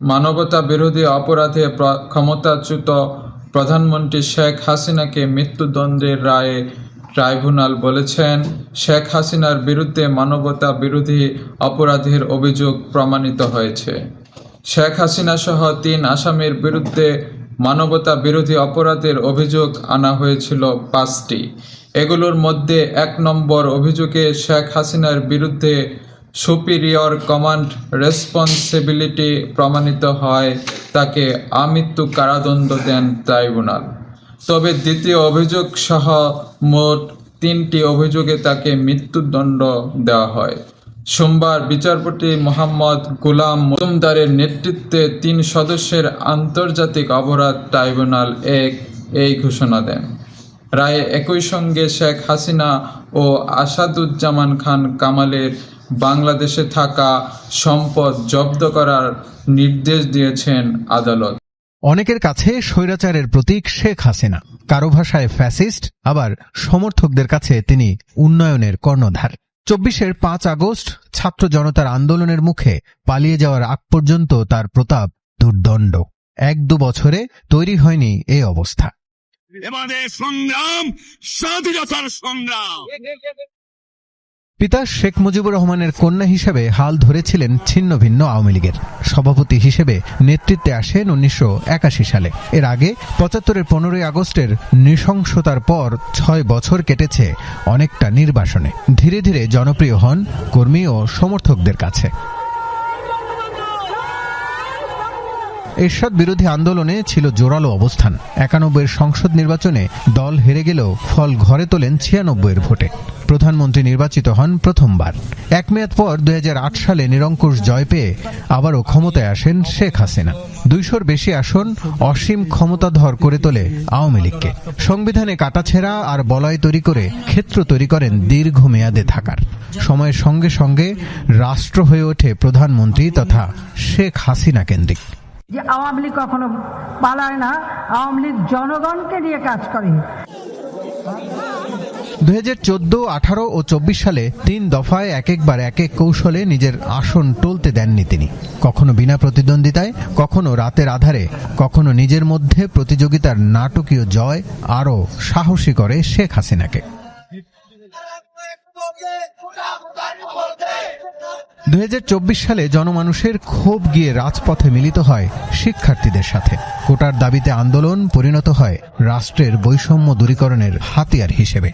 মানবতা বিরোধী অপরাধে ক্ষমতাচ্যুত প্রধানমন্ত্রী শেখ হাসিনাকে মৃত্যুদণ্ডের রায়ে ট্রাইব্যুনাল বলেছেন। শেখ হাসিনার বিরুদ্ধে মানবতা বিরোধী অপরাধের অভিযোগ প্রমাণিত হয়েছে। শেখ হাসিনা সহ তিন আসামির বিরুদ্ধে মানবতা বিরোধী অপরাধের অভিযোগ আনা হয়েছিল পাঁচটি। এগুলোর মধ্যে এক নম্বর অভিযোগে শেখ হাসিনার বিরুদ্ধে সুপিরিয়র কমান্ড রেসপন্সিবিলিটি প্রমাণিত হয় তাকে আমৃত্যু কারাদণ্ড দেন ট্রাইব্যুনাল তবে দ্বিতীয় অভিযোগ সহ মোট তিনটি অভিযোগে তাকে মৃত্যুদণ্ড দেওয়া হয়। সোমবার বিচারপতি মোহাম্মদ গুলাম মজুমদারের নেতৃত্বে তিন সদস্যের আন্তর্জাতিক অপরাধ ট্রাইব্যুনাল এক এই ঘোষণা দেন। রায়ে একই সঙ্গে শেখ হাসিনা ও আসাদুজ্জামান খান কামালের বাংলাদেশে থাকা সম্পদ জব্দ করার নির্দেশ দিয়েছেন আদালত। অনেকের কাছে স্বৈরাচারের প্রতীক শেখ হাসিনা। কারও ভাষায় ফ্যাসিস্ট আবার সমর্থকদের কাছে তিনি উন্নয়নের কর্ণধার। চব্বিশের পাঁচ আগস্ট ছাত্র জনতার আন্দোলনের মুখে পালিয়ে যাওয়ার আগ পর্যন্ত তার প্রতাপ দুর্দণ্ড। এক দু বছরে তৈরি হয়নি এই অবস্থা। এবারে সংগ্রাম স্বাধীনতার সংগ্রাম। পিতা শেখ মুজিবুর রহমানের কন্যা হিসেবে হাল ধরেছিলেন ছিন্ন ভিন্ন আওয়ামী লীগের। সভাপতি হিসেবে নেতৃত্বে আসেন উনিশশো একাশি সালে। এর আগে পঁচাত্তরের পনেরোই আগস্টের নৃশংসতার পর ছয় বছর কেটেছে অনেকটা নির্বাসনে। ধীরে ধীরে জনপ্রিয় হন কর্মী ও সমর্থকদের কাছে। এরশাদ বিরোধী আন্দোলনে ছিল জোরালো অবস্থান। একানব্বইয়ের সংসদ নির্বাচনে দল হেরে গেলেও ফল ঘরে তোলেন ছিয়ানব্বইয়ের ভোটে। প্রধানমন্ত্রী নির্বাচিত হন প্রথমবার। এক মেয়াদ পর দু হাজার আট সালে নিরঙ্কুশ জয় পেয়ে আবারও ক্ষমতায় আসেন শেখ হাসিনা। দুইশোর বেশি আসন অসীম ক্ষমতাধর করে তোলে আওয়ামী লীগকে। সংবিধানে কাটাছেড়া আর বলয় তৈরি করে ক্ষেত্র তৈরি করেন দীর্ঘমেয়াদে থাকার। সময়ের সঙ্গে সঙ্গে রাষ্ট্র হয়ে ওঠে প্রধানমন্ত্রী তথা শেখ হাসিনা কেন্দ্রিক। যে আওয়ামী লীগ কখনো পালায় না, আওয়ামী লীগ জনগণকে নিয়ে কাজ করে। দুই হাজার চোদ্দ, আঠারো ও চব্বিশ সালে তিন দফায় এক একবার এক এক কৌশলে নিজের আসন টলতে দেননি তিনি। কখনো বিনা প্রতিদ্বন্দ্বিতায়, কখনো রাতের আধারে, কখনো নিজের মধ্যে প্রতিযোগিতার নাটকীয় জয়, আরও সাহসী করে শেখ হাসিনাকে। দু হাজার চব্বিশ সালে জনমানুষের ক্ষোভ গিয়ে রাজপথে মিলিত হয় শিক্ষার্থীদের সাথে। কোটার দাবিতে আন্দোলন পরিণত হয় রাষ্ট্রের বৈষম্য দূরীকরণের হাতিয়ার হিসেবে।